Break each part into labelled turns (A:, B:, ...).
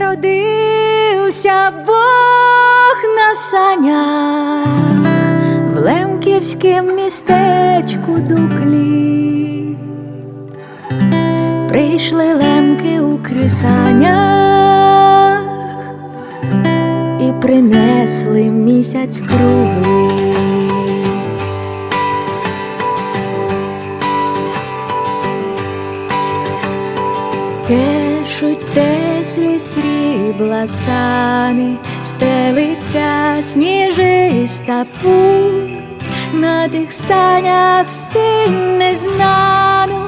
A: Народився Бог на санях в Лемківськім містечку Дуклі. Прийшли лемки у крисанях і принесли місяць круглий. Тешуть теслі срібла сани, стелиться сніжиста путь, на тих санях всім незнану,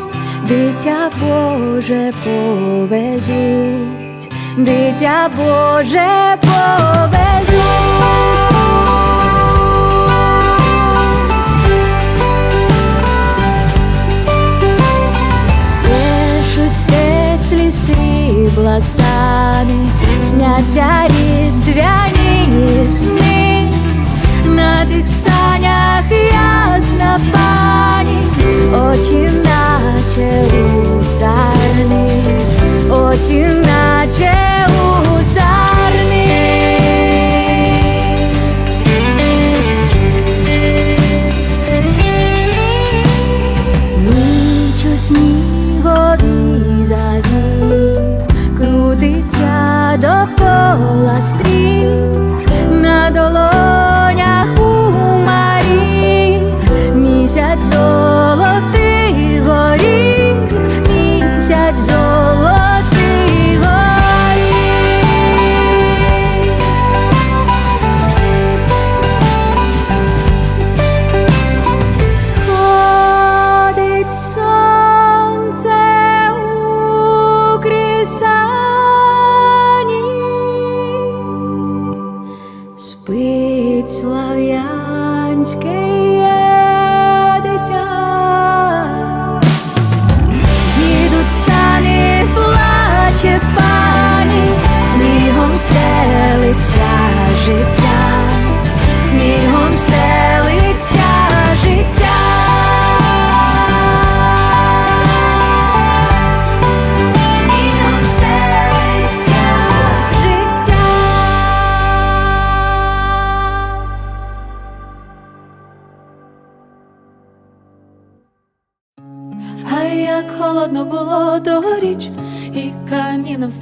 A: дитя Боже повезуть, дитя Боже повезуть.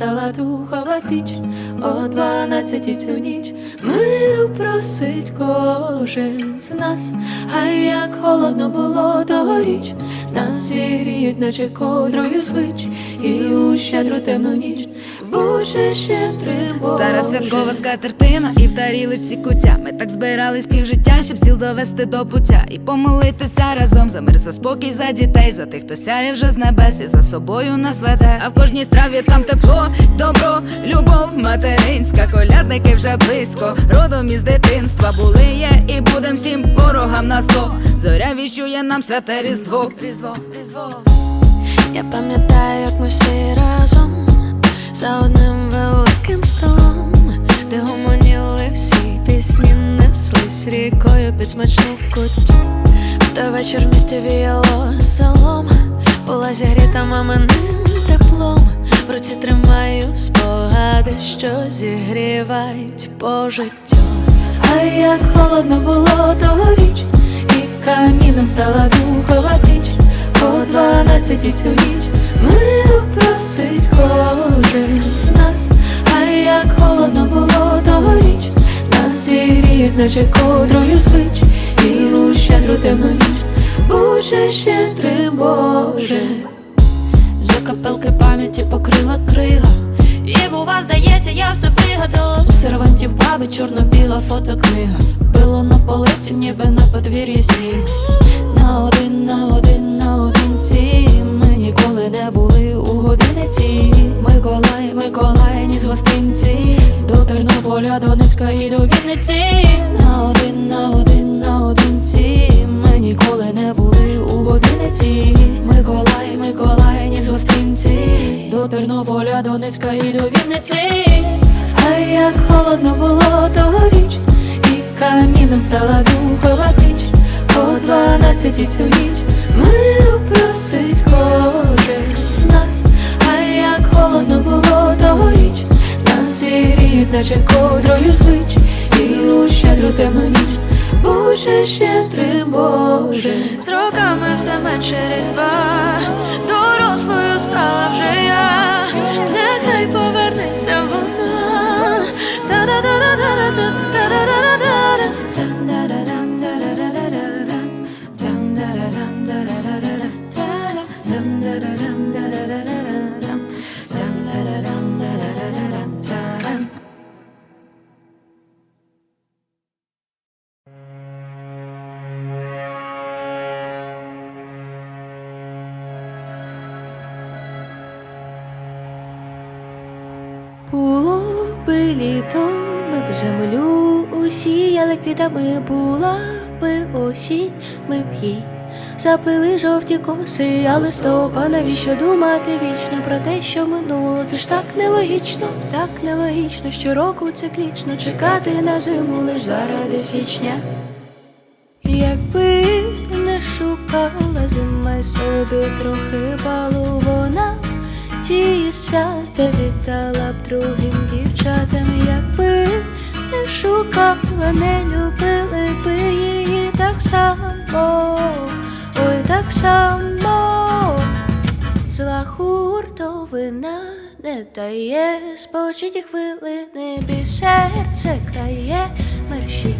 B: Стала духова піч, о дванадцятій цю ніч. Миру просить кожен з нас, а як холодно було тогоріч, нас зігріють, наче кодрою звич, і у щедру темну ніч, Боже щедрим Боже.
C: Стара святкова скатертина і в тарілочці куття. Ми так збирались півжиття, щоб сіл довести до пуття і помолитися разом за мир, за спокій, за дітей, за тих, хто сяє вже з небес і за собою нас веде. А в кожній страві там тепло, добро, любов, материнська, колядники вже близько. Родом із дитинства були, є і будем всім ворогам на зло. Зоря віщує нам святе різдво. Різдво, різдво.
B: Я пам'ятаю, як ми всі разом за одним великим столом, де гомоніли всі пісні, неслись рікою під смачну. В той вечір в місті віяло селом, була зігріта маминим теплом. В руці тримаю спогади, що зігрівають по життю. А як холодно було тогоріч, і каміном стала духова піч. О дванадцятій цю ніч миру просить кожен з нас, а як холодно було тогоріч, нас зігріють, наче кодрою звич, і у щедру темну ніч, Боже щедрий Боже. Закапелки пам'яті покрила крига. І бува, здається, я все вигадала. У сервантів баби чорно-біла фотокнига. Било на полиці, ніби на подвір'ї сніг. На один, на один, годиниці Миколай, Миколай, ні з гостинці До Тернополя, Донецька і до Вінниці. На один, на один, на одинці. Ми ніколи не були у годиниці Миколай, Миколай, ні з гостинці До Тернополя, Донецька і до Вінниці. А як холодно було тогоріч І каміном стала духова піч. О дванадцятій цю ніч Миру просить кожен з нас Тогоріч Нас світ, наче ковдрою звич, і у щедру темну ніч. Боже, щедрий Боже, з роками все менше різдва, дорослою стала вже я, нехай повернеться вона. Та-да-да-да-да-да-да-да-да-да-да.
D: Літо, ми б землю усіяли квітами, була би осінь, ми б їй заплили жовті коси, але стопа, навіщо думати вічно про те, що минуло? Це ж так нелогічно, так нелогічно, щороку циклічно чекати на зиму лиш заради січня. Якби не шукала зима собі трохи балу, вона ті свята вітала б другим дівчатам, якби не шукала, не любили би її так само, ой, так само. Зла хуртовина не дає спочиті хвилини, бі серце крає мерщі.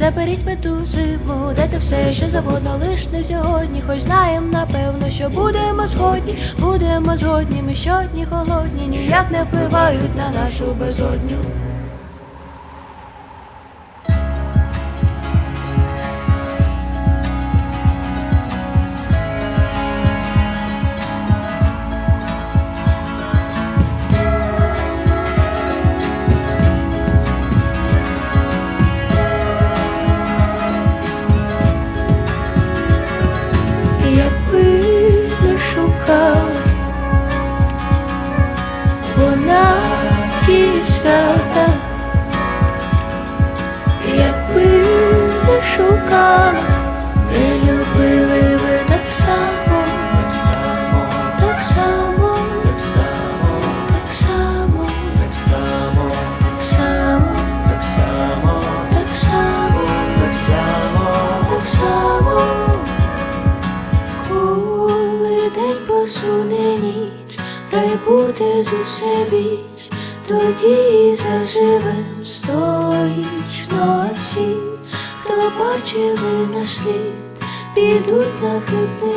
D: Заберіть мету зиму, дайте все, що завгодно, лиш не сьогодні. Хоч знаєм, напевно, що будемо згодні, будемо згодні, ми щодні холодні, ніяк не впливають на нашу безодню.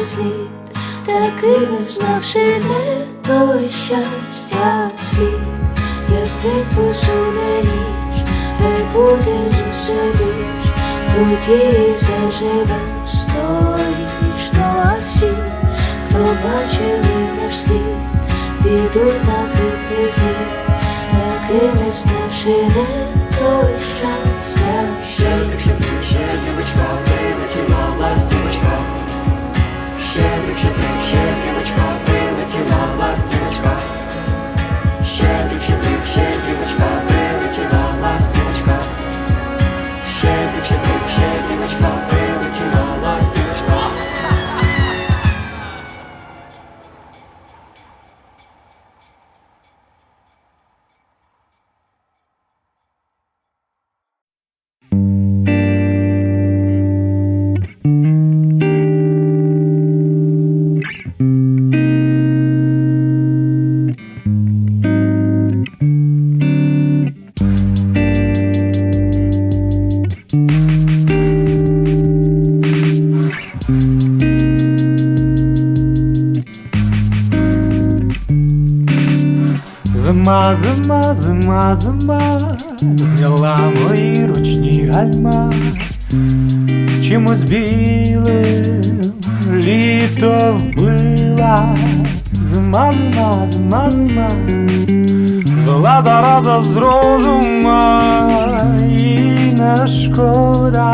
D: залишивши слід, такий не знавши не той щастя світ, який посуне ніж, прибуде зусиліш, тоді заживе стоїчно, а всі, хто бачили наш слід, підуть на хитрий слід, таки не знавши не той щастя.
E: Зима, зима, зняла мої ручні гальма, чимось білим літо вбила. Зима, зима, зима, зима, звела зараза з розума і не шкода.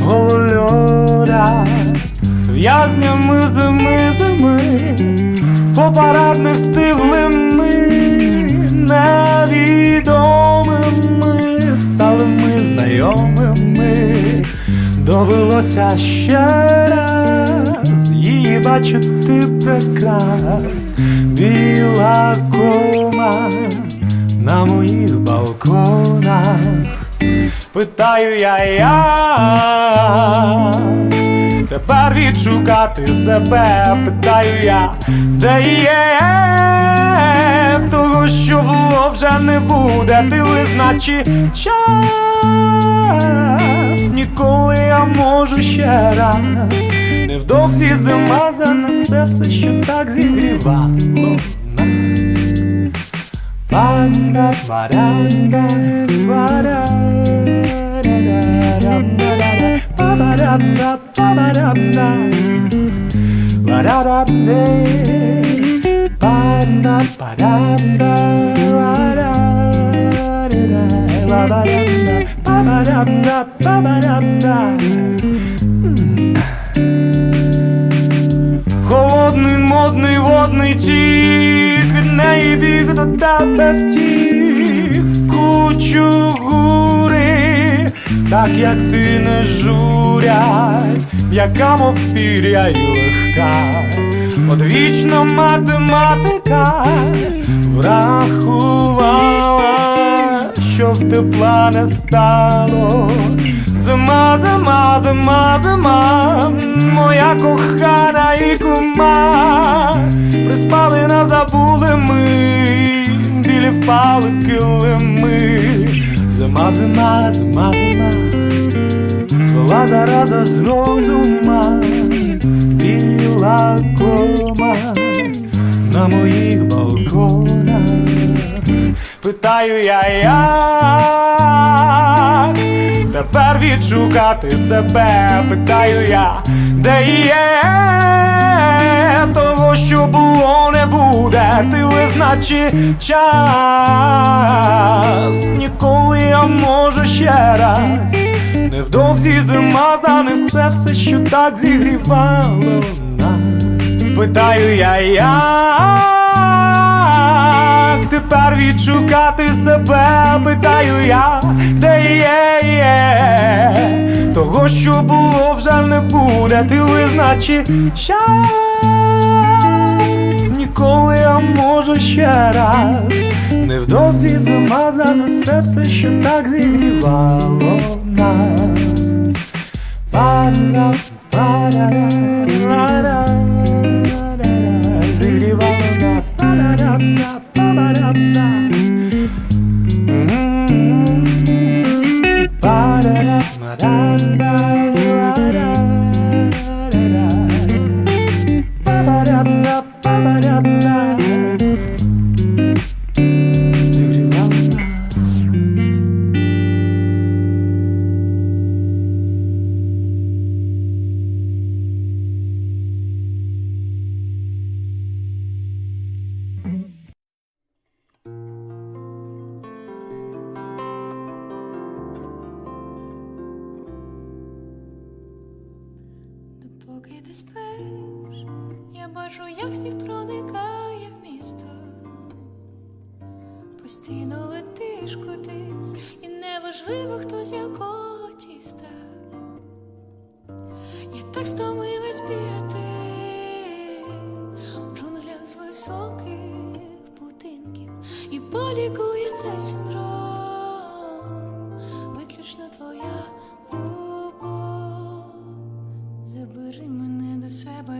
E: Голольода, в'язнями зими, зими, по парадних стигли ми невідомими, стали ми знайомими, довелося ще раз її бачити прекрас, біла кома на моїх балконах, питаю я, як тепер відшукати себе, питаю я, де є що було, вже не буде, ти визначи час, ніколи я можу ще раз. Невдовзі зима занесе все, що так зігрівало нас. Банга, баранга, бара. Ba-da-da-ba-ba-da-da ba-da-da-da. Hmm. Холодний, модний, водний тік, від неї біг до тебе втік, кучу гури, так як ти не журять, яка мов пір'я і легка одвічно математика врахувала, щоб тепла не стало. Зима, зима, зима, зима, моя кохана і кума, приспали на забули ми, білі впали килими. Зима, зима, зима, зима, свела зараза з розума лакома на моїх балконах, питаю я, як тепер відшукати себе, питаю я, де є? Того, що було, не буде, ти визначи час, ніколи я можу ще раз. Невдовзі зима занесе все, що так зігрівало нас, питаю я, як тепер відшукати себе, питаю я, де є, є? Того, що було, вже не буде, ти визначи час ніколи, а може ще раз. Невдовзі зима занесе все, що так зігрівало нас.
F: Пана La, da, da, la, da.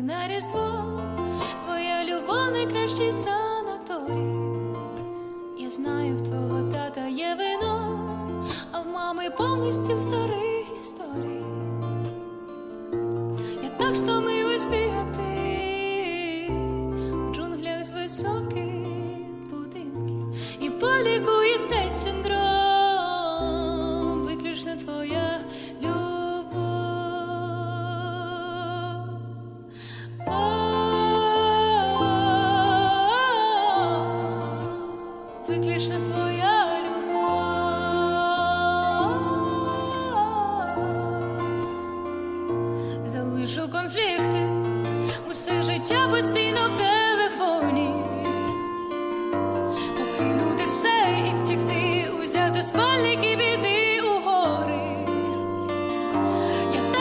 F: на різдво, твоя любов найкращий санаторій. Я знаю, в твого тата є вино, а в мами повністю старих історій.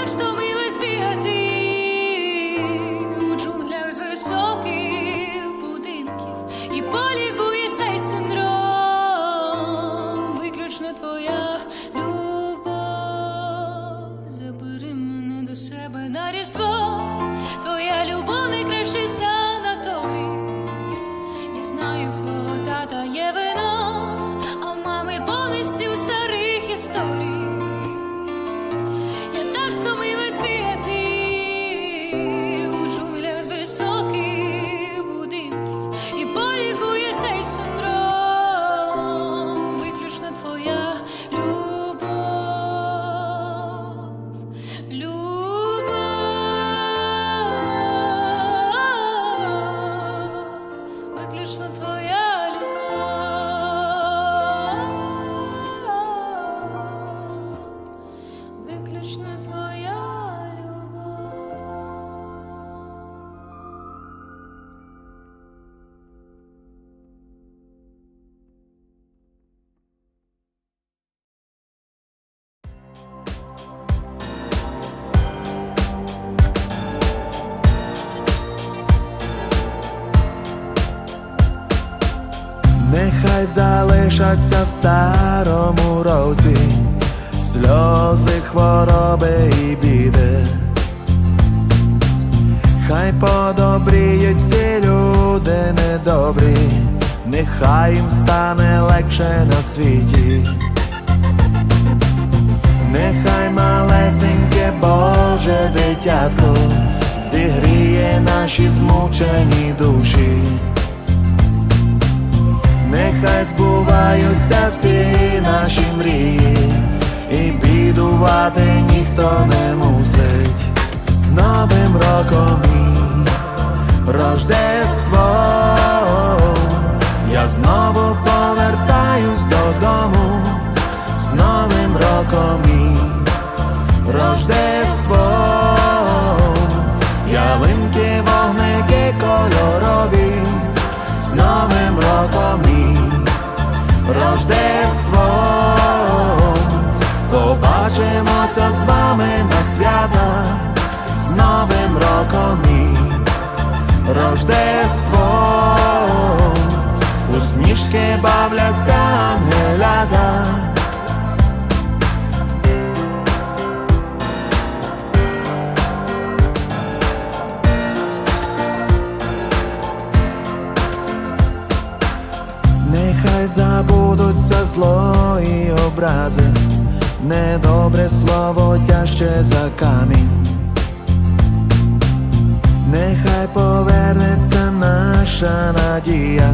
G: что мы році сльози, хвороби і біди. Хай подобріють всі люди недобрі, нехай їм стане легше на світі. Нехай малесеньке Боже дитятко зігріє наші змучені душі. Мрії, і бідувати ніхто не мусить. Новим роком і Новим Рождество у сніжки бавляться ангелята. Нехай забудуться зло і образи, недобре слово тяжче за камінь. Нехай повернеться наша надія,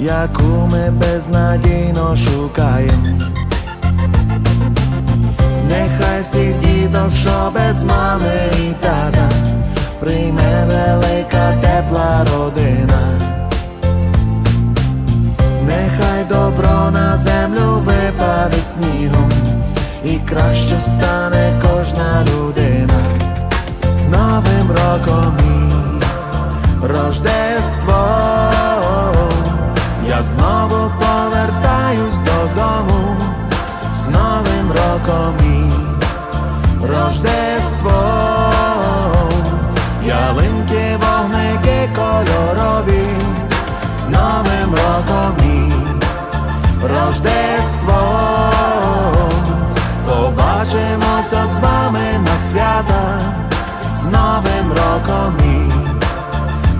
G: яку ми безнадійно шукаємо. Нехай всіх діток, що без мами і тата, прийме велика тепла родина. Нехай добро на землю випаде снігом, і краще стане кожна людина. З роком і Рождество, я знову повертаюсь додому, з Новим роком і Рождество, ялинки, вогники кольорові з Новим роком і Рождество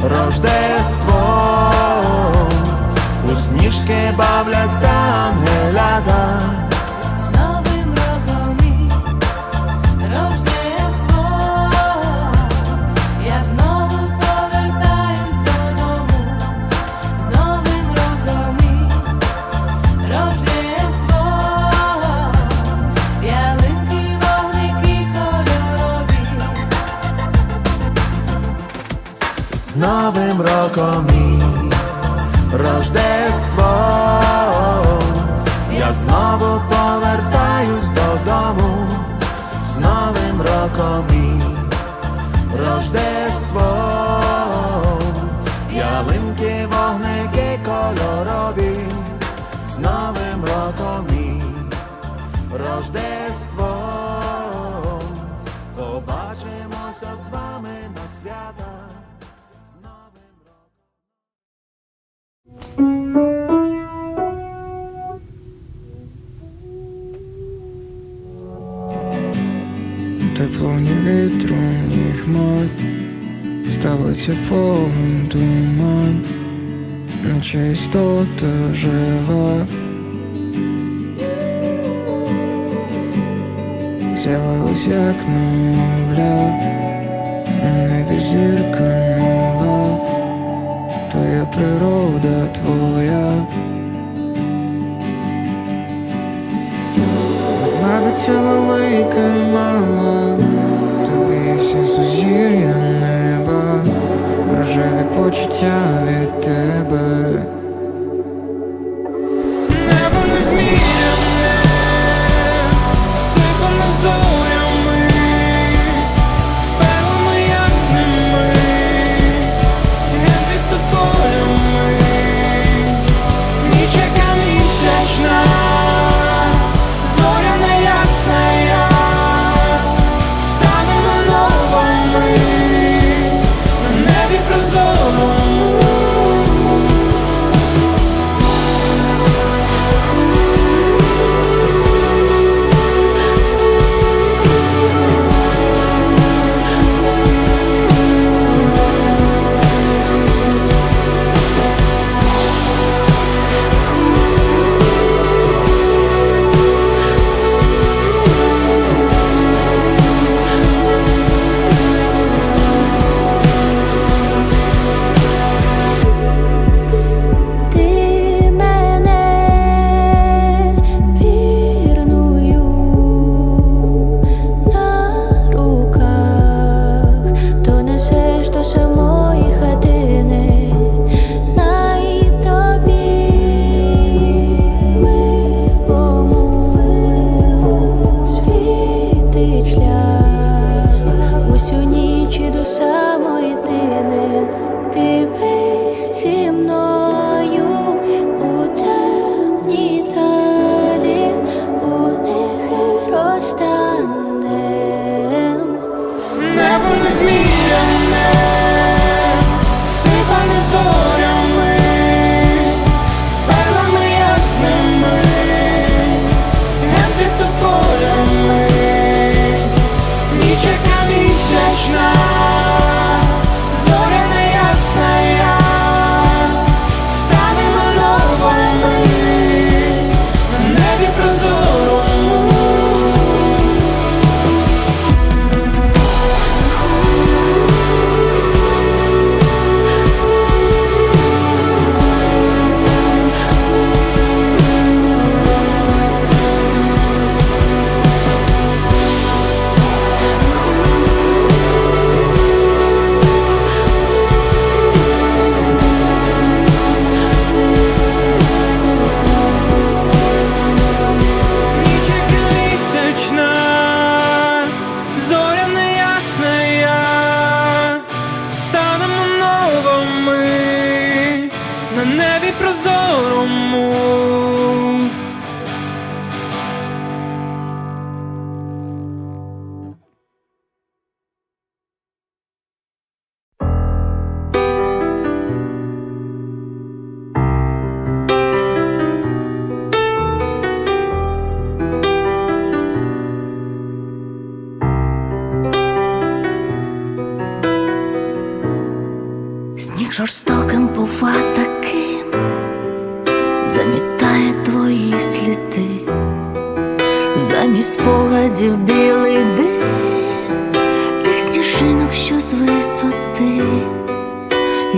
G: Рождество у сніжки бавляться ангелята.
H: Новим
I: Ні хмар Ставиться полем туман Наче істота жива З'явилась як немовля На небі зірка нова Твоя природа твоя. Ведмедиця велика і тобі сузір'я неба, рожеві почуття від тебе.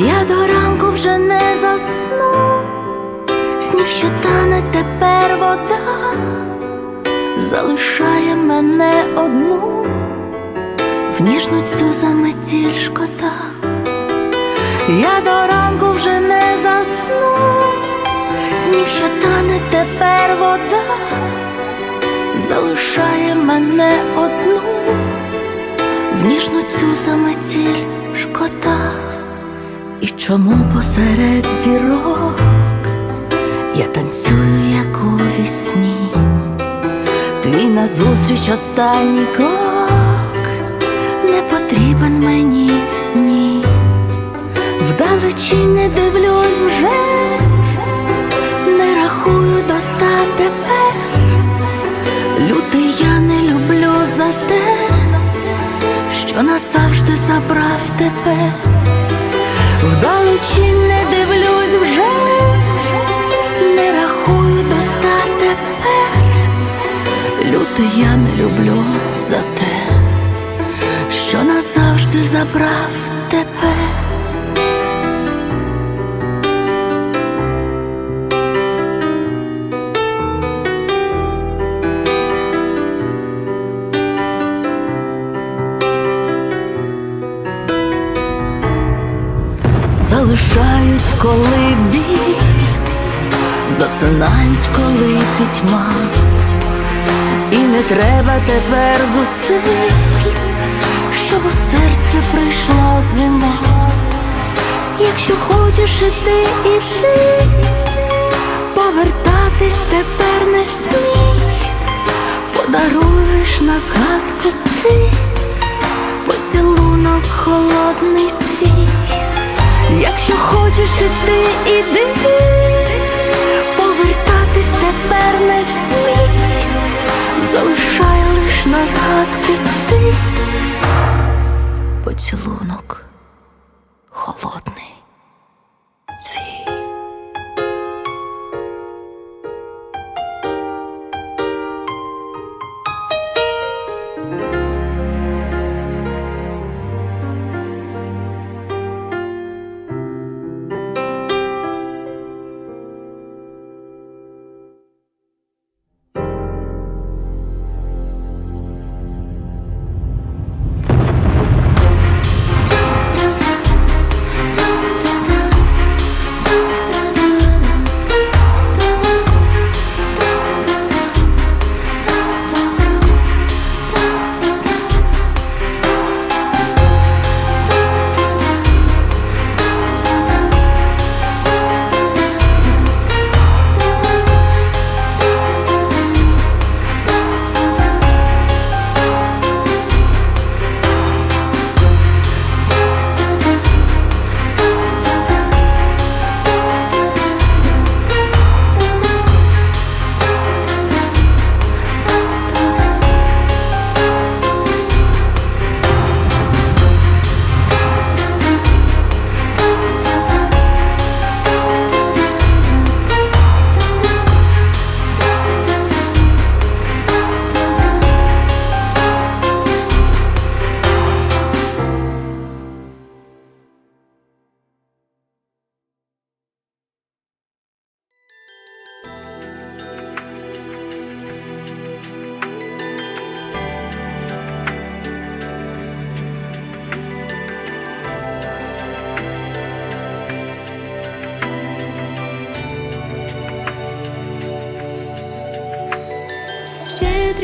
J: Я до ранку вже не засну, сніг, що тане тепер вода, залишає мене одну, в ніжну цю заметіль шкода. Я до ранку вже не засну, сніг, що тане тепер вода, залишає мене одну, в ніжну цю заметіль шкода. І чому посеред зірок я танцюю, як у вісні, твій назустріч останній крок не потрібен мені, ні. Вдалечі не дивлюсь вже, не рахую до ста тепер. Лютий я не люблю за те, що назавжди забрав тебе. Вдалечі не дивлюсь вже, не рахую до ста тепер. Лютий я не люблю за те, що назавжди забрав тебе. Засинають, коли пітьма, і не треба тепер зусиль, щоб у серце прийшла зима. Якщо хочеш іти, іти, повертатись тепер не смій, подаруй лиш на згадку ти, поцілунок холодний свій. Якщо хочеш іти, іди, повертатись сміх, залишай лиш на згадки ти, поцілунок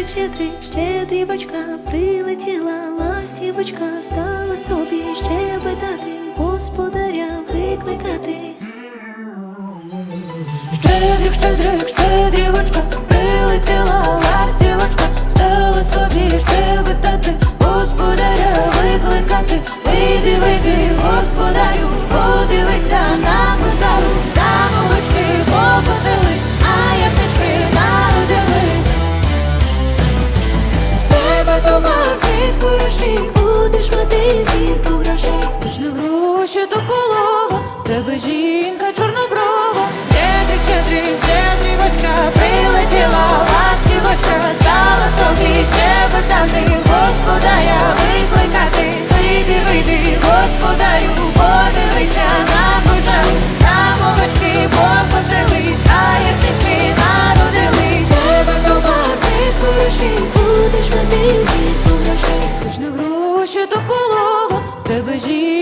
B: Щедрі щедрівочка, прилетіла ластівочка, стала собі щебетати, господаря викликати. Щедрик, щедрик, святоколова, в тебе жінка чорноброва, щедрик, щедрик, щедрівочка, прилетіла. Ластівочка, стала собі щебетати, господаря викликати, вийди, вийди, господарю, подивися на кожан, на молочки покотились, а як яхнички народились, тебе комар, ти скоріші, будеш мати, поврожи, кожна гроші то полова, в тебе жінка.